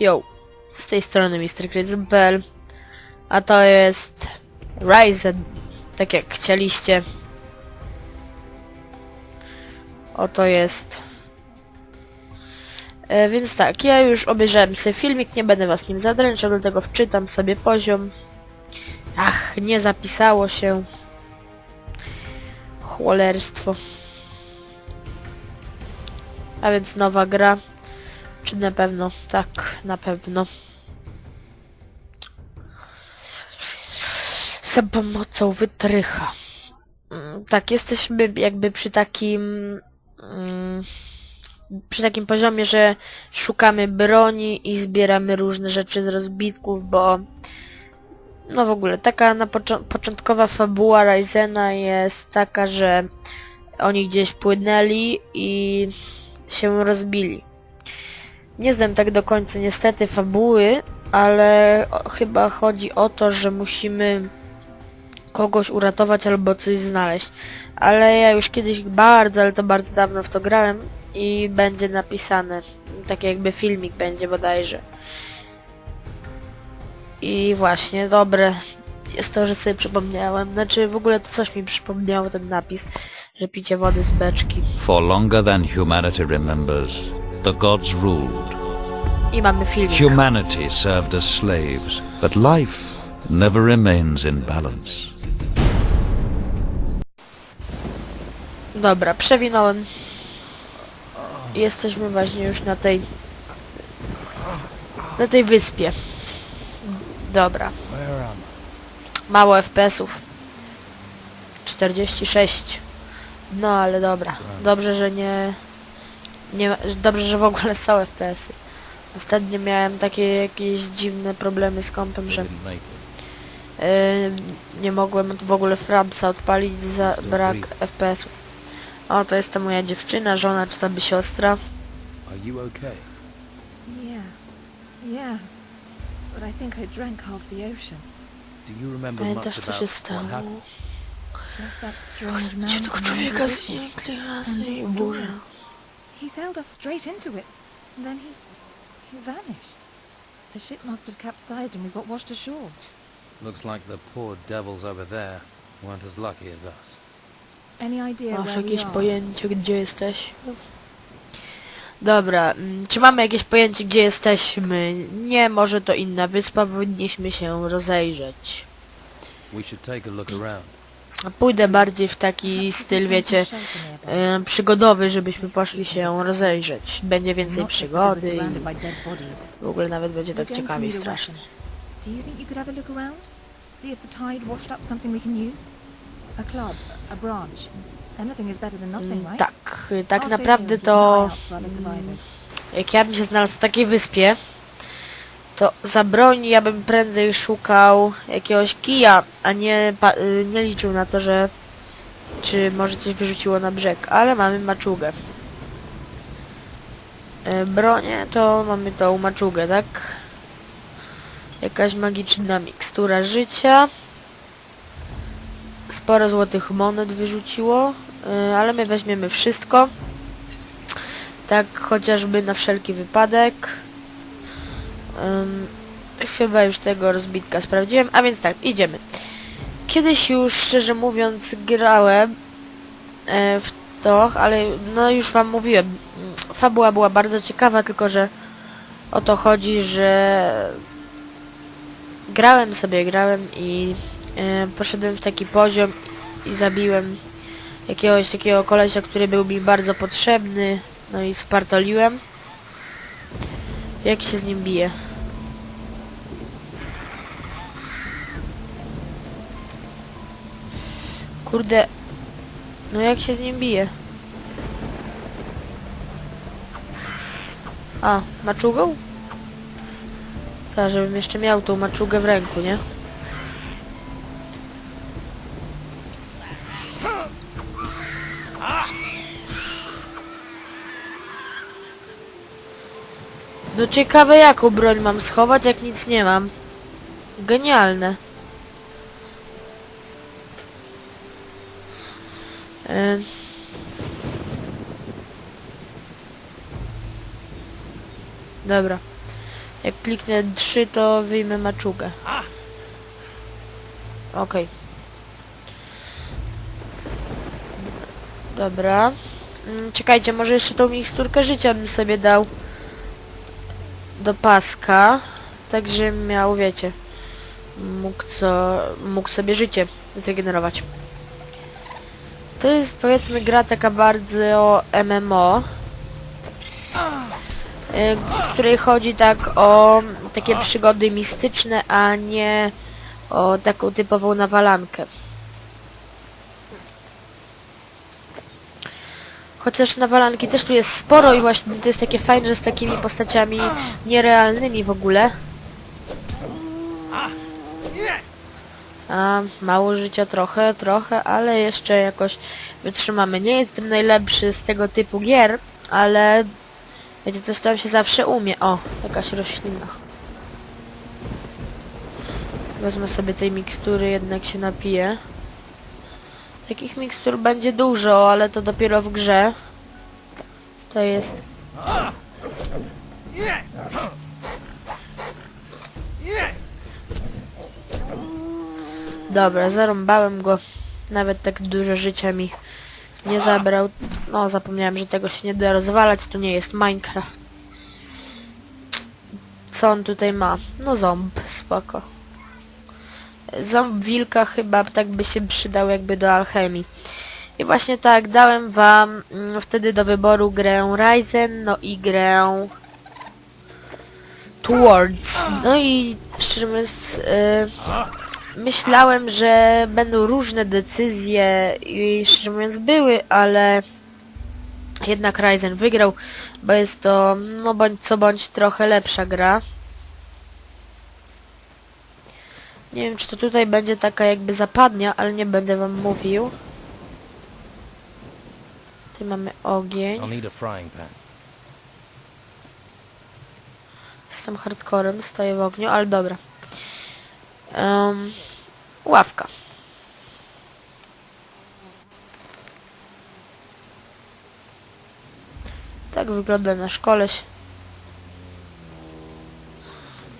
Yo, z tej strony Mr. Crazy.pl A to jest Ryzen, tak jak chcieliście. Oto jest. E, więc tak, ja już obejrzałem sobie filmik, nie będę was nim zadręczał, dlatego wczytam sobie poziom. Ach, nie zapisało się. Cholerstwo. A więc nowa gra. Czy na pewno? Tak, na pewno. Za pomocą wytrycha. Mm, Tak, jesteśmy jakby przy takim... mm, Przy takim poziomie, że szukamy broni i zbieramy różne rzeczy z rozbitków, bo... No w ogóle, taka na początkowa fabuła Ryzena jest taka, że oni gdzieś płynęli i się rozbili. Nie znam tak do końca niestety fabuły, ale chyba chodzi o to, że musimy kogoś uratować albo coś znaleźć. Ale ja już kiedyś bardzo, ale to bardzo dawno w to grałem i będzie napisane. Tak jakby filmik będzie bodajże. I właśnie, dobre jest to, że sobie przypomniałem. Znaczy w ogóle to coś mi przypomniało ten napis, że picie wody z beczki. For longer than humanity remembers, the gods ruled. I mamy filmik. Humanity served as slaves, but life never remains in balance. Dobra, przewinąłem. Jesteśmy właśnie już na tej... Na tej wyspie. Dobra. Mało FPS-ów. 46. No ale dobra. Dobrze, że nie... nie dobrze, że w ogóle są FPS-y. Ostatnio miałem takie jakieś dziwne problemy z kompem, że yy, nie mogłem w ogóle Frapsa odpalić za brak FPS-ów. O, to jest ta moja dziewczyna, żona czy to by siostra. Are you okay? Yeah, yeah. But I think I drank half the ocean. Do you remember Pamiętasz much co about się stało? happened? Just that strange Gdzie tego człowieka visited. znikli razy And i this burza. He sailed us straight into it, and then he, he vanished. The ship must have capsized and we got washed ashore. Looks like the poor devils over there weren't as lucky as us. Any idea Masz where we jakieś are? pojęcie, gdzie jesteś? Dobra, mm, czy mamy jakieś pojęcie, gdzie jesteśmy? Nie, może to inna wyspa, powinniśmy się rozejrzeć. We should take a look around. Pójdę bardziej w taki styl, wiecie, e, przygodowy, żebyśmy poszli się rozejrzeć. Będzie więcej przygody i w ogóle nawet będzie tak ciekawie i strasznie. weapon. Do you think you could have a look around? See if the tide washed up something we can use? A club, a branch. Anything is better than nothing, right? Tak, tak naprawdę to jak ja bym się znalazł w takiej wyspie, to za broń ja bym prędzej szukał jakiegoś kija, a nie, y, nie liczył na to, że czy może coś wyrzuciło na brzeg, ale mamy maczugę. Y, Bronię to mamy tą maczugę, tak? Jakaś magiczna mikstura życia. Sporo złotych monet wyrzuciło, y, ale my weźmiemy wszystko. Tak chociażby na wszelki wypadek. Ym, chyba już tego rozbitka sprawdziłem, a więc tak, idziemy. Kiedyś już, szczerze mówiąc, grałem e, w to, ale no już wam mówiłem, fabuła była bardzo ciekawa, tylko że o to chodzi, że grałem sobie, grałem i e, poszedłem w taki poziom i zabiłem jakiegoś takiego kolesia, który był mi bardzo potrzebny, no i spartoliłem. Jak się z nim bije? Kurde. No jak się z nim bije? A, maczugą? Tak, żebym jeszcze miał tą maczugę w ręku, nie? No ciekawe jaką broń mam schować, jak nic nie mam. Genialne. Dobra. Jak kliknę 3, to wyjmę maczugę. Okej. Dobra. Mm, Czekajcie, może jeszcze tą miksturkę życia bym sobie dał do paska. Tak, że miał, wiecie, mógł co, mógł sobie życie zregenerować. To jest powiedzmy gra taka bardzo MMO, w której chodzi tak o takie przygody mistyczne, a nie o taką typową nawalankę. Chociaż nawalanki też tu jest sporo i właśnie to jest takie fajne, że z takimi postaciami nierealnymi w ogóle. A, mało życia trochę, trochę, ale jeszcze jakoś wytrzymamy. Nie jestem najlepszy z tego typu gier, ale wiecie, coś tam się zawsze umie. O, jakaś roślina. Wezmę sobie tej mikstury, jednak się napiję. Takich mikstur będzie dużo, ale to dopiero w grze. To jest... Dobra, zarąbałem go. Nawet tak dużo życia mi nie zabrał. No, zapomniałem, że tego się nie da rozwalać. To nie jest Minecraft. Co on tutaj ma? No ząb, spoko. Ząb wilka chyba tak by się przydał jakby do alchemii. I właśnie tak, dałem wam mm, wtedy do wyboru grę Ryzen, no i grę Towards. No i szczerze mówiąc, y, myślałem, że będą różne decyzje i szczerze mówiąc były, ale jednak Ryzen wygrał, bo jest to no bądź co bądź trochę lepsza gra. Nie wiem, czy to tutaj będzie taka jakby zapadnia, ale nie będę wam mówił. Tu mamy ogień. Jestem hardcorem, stoję w ogniu, ale dobra. Em, ławka. Tak wygląda nasz koleś.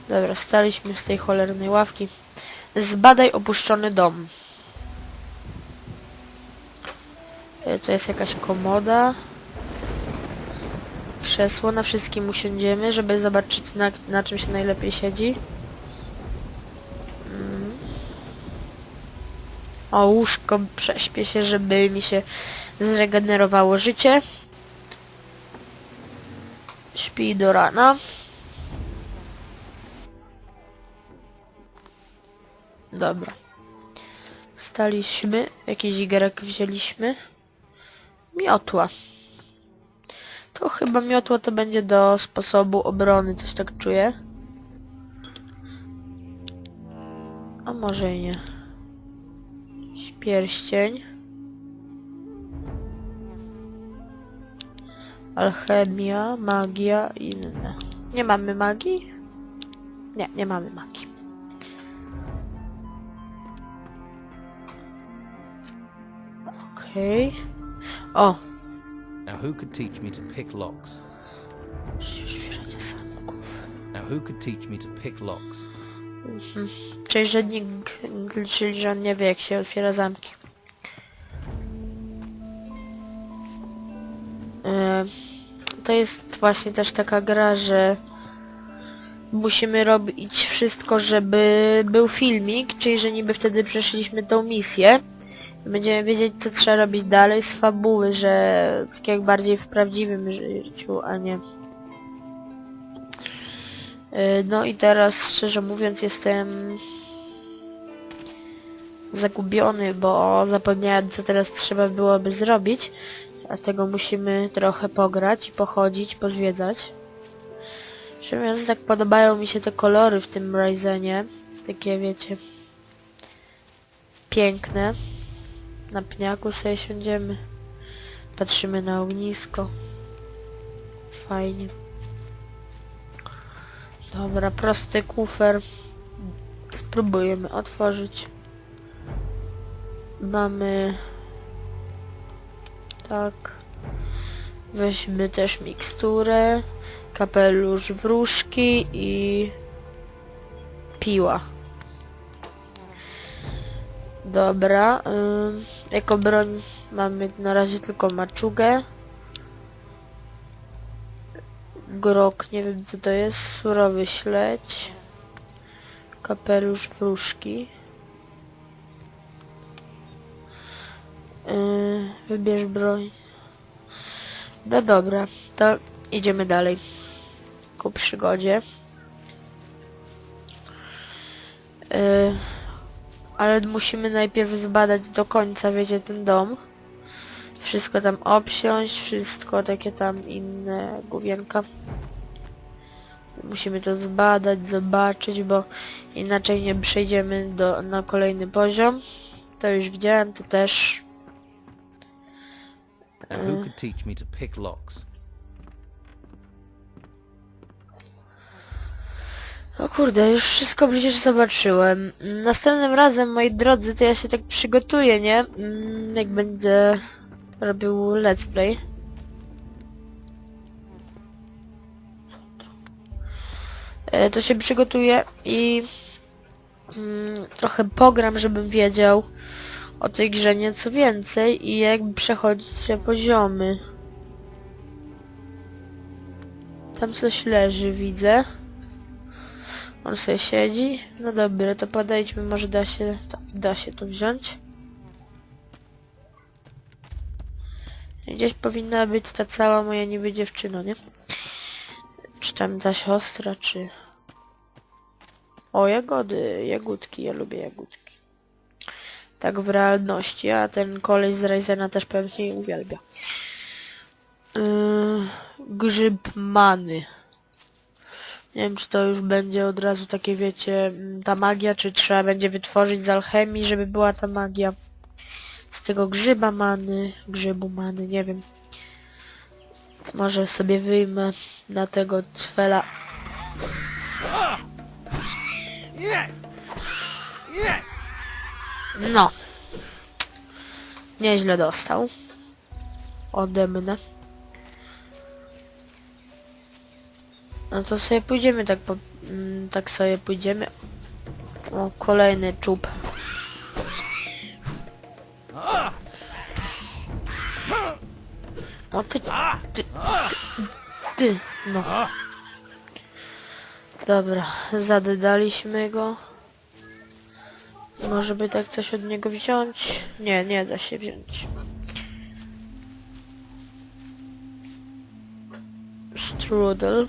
Dobra, wstaliśmy z tej cholernej ławki. Zbadaj opuszczony dom. E, To jest jakaś komoda. Krzesło, na wszystkim usiądziemy, żeby zobaczyć na, na czym się najlepiej siedzi. O, łóżko, prześpię się, żeby mi się zregenerowało życie. Śpi do rana. Dobra. Staliśmy, jakiś igerek wzięliśmy. Miotła. To chyba miotła to będzie do sposobu obrony, coś tak czuję. A może i nie. Pierścień. Alchemia, magia inne. Nie mamy magii? Nie, nie mamy magii. Okej. O! Now who could teach me to pick locks? Now who could teach me to pick locks? Czyli, że nikt, czyli, że on nie wie jak się otwiera zamki. E, To jest właśnie też taka gra, że musimy robić wszystko, żeby był filmik, czyli że niby wtedy przeszliśmy tą misję. Będziemy wiedzieć, co trzeba robić dalej z fabuły, że tak jak bardziej w prawdziwym życiu, a nie... E, No i teraz, szczerze mówiąc, jestem zagubiony, bo zapomniałem, co teraz trzeba byłoby zrobić. Dlatego musimy trochę pograć, pochodzić, pozwiedzać. Mówiąc, tak podobają mi się te kolory w tym Ryzenie. Takie, wiecie, piękne. Na pniaku sobie siądziemy. Patrzymy na ognisko. Fajnie. Dobra, prosty kufer. Spróbujemy otworzyć. Mamy... Tak. Weźmy też miksturę. kapelusz wróżki i piła. Dobra, ym, jako broń mamy na razie tylko maczugę. Grok, nie wiem co to jest, surowy śledź. Kapelusz wróżki. Yy, wybierz broń. No dobra, to idziemy dalej ku przygodzie. Yy, ale musimy najpierw zbadać do końca, wiecie, ten dom. Wszystko tam obsiąść, wszystko takie tam inne główienka. Musimy to zbadać, zobaczyć, bo inaczej nie przejdziemy do, na kolejny poziom. To już widziałem, to też. Locks? O kurde, już wszystko przecież zobaczyłem. Następnym razem, moi drodzy, to ja się tak przygotuję, nie? Mm, Jak będę robił let's play. E, To się przygotuję i mm, trochę pogram, żebym wiedział o tej grze nieco więcej i jakby przechodzić się poziomy. Tam coś leży, widzę. On sobie siedzi. No dobra, to podejdźmy, może da się, da się to wziąć. Gdzieś powinna być ta cała moja niby dziewczyna, nie? Czy tam ta siostra, czy... O, jagody, jagódki, ja lubię jagódki. Tak w realności, a ten koleś z Ryzena też pewnie je uwielbia. Yy, grzyb many. Nie wiem, czy to już będzie od razu takie, wiecie, mm, ta magia, czy trzeba będzie wytworzyć z alchemii, żeby była ta magia. Tego grzyba many, grzybu many, nie wiem. Może sobie wyjmę na tego cwela. No. Nieźle dostał. Ode mnie. No to sobie pójdziemy tak po... mm, Tak sobie pójdziemy. O, kolejny czub. O ty, ty, ty, ty, no. Dobra, zadedaliśmy go. Może by tak coś od niego wziąć? Nie, nie da się wziąć. Strudel.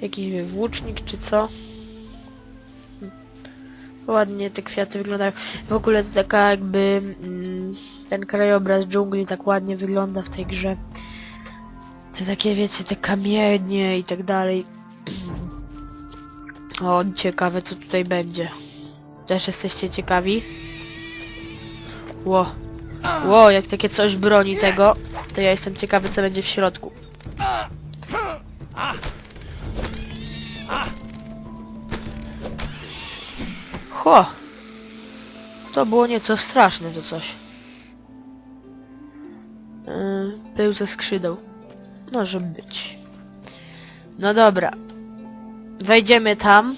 Jakiś włócznik czy co? Ładnie te kwiaty wyglądają. W ogóle to taka jakby mm, ten krajobraz dżungli tak ładnie wygląda w tej grze. Te takie wiecie, te kamienie i tak dalej. O, ciekawe co tutaj będzie. Też jesteście ciekawi? Ło. Ło, jak takie coś broni tego, to ja jestem ciekawy co będzie w środku. Ho! To było nieco straszne to coś. Yy, pył ze skrzydeł. Może być. No dobra. Wejdziemy tam,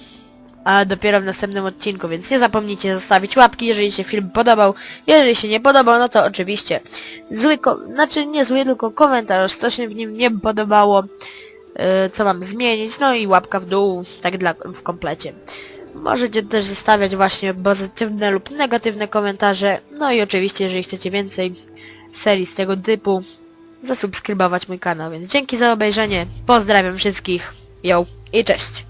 a dopiero w następnym odcinku, więc nie zapomnijcie zostawić łapki, jeżeli się film podobał. Jeżeli się nie podobał, no to oczywiście zły, znaczy nie zły, tylko komentarz, co się w nim nie podobało, yy, co mam zmienić, no i łapka w dół, tak dla w komplecie. Możecie też zostawiać właśnie pozytywne lub negatywne komentarze. No i oczywiście, jeżeli chcecie więcej serii z tego typu, zasubskrybować mój kanał. Więc dzięki za obejrzenie. Pozdrawiam wszystkich. Yo i cześć.